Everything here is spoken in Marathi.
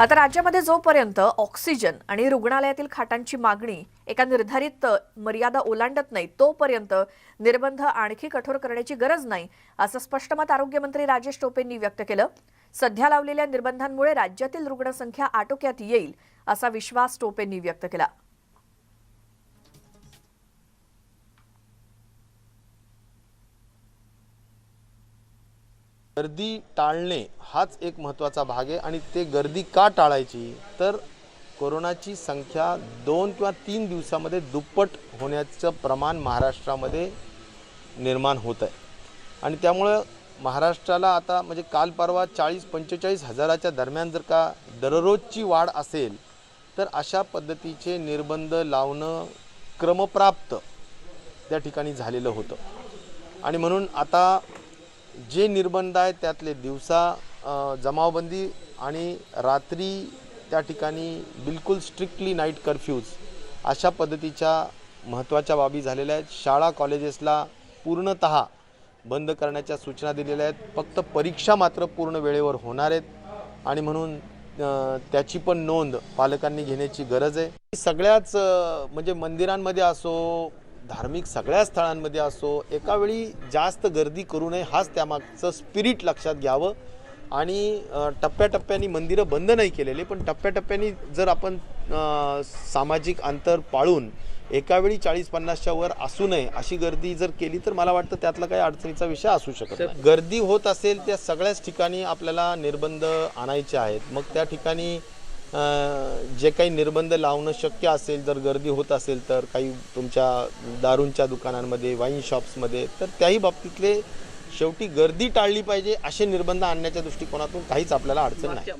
आता राज्यामध्ये जोपर्यंत ऑक्सिजन आणि रुग्णालयातील खाटांची मागणी एका निर्धारित मर्यादा ओलांडत नाही तोपर्यंत निर्बंध आणखी कठोर करण्याची गरज नाही असं स्पष्ट मत आरोग्यमंत्री राजेश टोपेंनी व्यक्त केलं. सध्या लावलेल्या निर्बंधांमुळे राज्यातील रुग्णसंख्या आटोक्यात येईल असा विश्वास टोपेंनी व्यक्त केला. गर्दी टाळणे हाच एक महत्त्वाचा भाग आहे आणि ते गर्दी का टाळायची? तर कोरोनाची संख्या दोन किंवा तीन दिवसामध्ये दुप्पट होण्याचं प्रमाण महाराष्ट्रामध्ये निर्माण होत आहे. आणि त्यामुळं महाराष्ट्राला आता म्हणजे काल परवा चाळीस पंचेचाळीस हजाराच्या दरम्यान जर का दररोजची वाढ असेल तर अशा पद्धतीचे निर्बंध लावणं क्रमप्राप्त त्या ठिकाणी झालेलं होतं. आणि म्हणून आता जे निर्बंध आहेत त्यातले दिवसा जमावबंदी आणि रात्री त्या ठिकाणी बिलकुल स्ट्रिक्टली नाईट कर्फ्यूज अशा पद्धतीच्या महत्त्वाच्या बाबी झालेल्या आहेत. शाळा कॉलेजेसला पूर्णतः बंद करण्याच्या सूचना दिलेल्या आहेत. फक्त परीक्षा मात्र पूर्ण वेळेवर होणार आहेत आणि म्हणून त्याची पण नोंद पालकांनी घेण्याची गरज आहे. सगळ्याच म्हणजे मंदिरांमध्ये असो धार्मिक सगळ्या स्थळांमध्ये असो एका वेळी जास्त गर्दी करू नये हाच त्यामागचं स्पिरिट लक्षात घ्यावं. आणि टप्प्याटप्प्याने मंदिरं बंद नाही केलेले पण टप्प्याटप्प्याने जर आपण सामाजिक अंतर पाळून एका वेळी चाळीस पन्नासच्या वर असू नये अशी गर्दी जर केली तर मला वाटतं त्यातला काही अडचणीचा विषय असू शकत नाही. गर्दी होत असेल त्या सगळ्याच ठिकाणी आपल्याला निर्बंध आणायचे आहेत. मग त्या ठिकाणी जे काही निर्बंध लावणं शक्य असेल जर गर्दी होत असेल तर काही तुमच्या दारूंच्या दुकानांमध्ये वाईन शॉप्समध्ये तर त्याही बाबतीतले शेवटी गर्दी टाळली पाहिजे असे निर्बंध आणण्याच्या दृष्टिकोनातून काहीच आपल्याला अडचण नाही.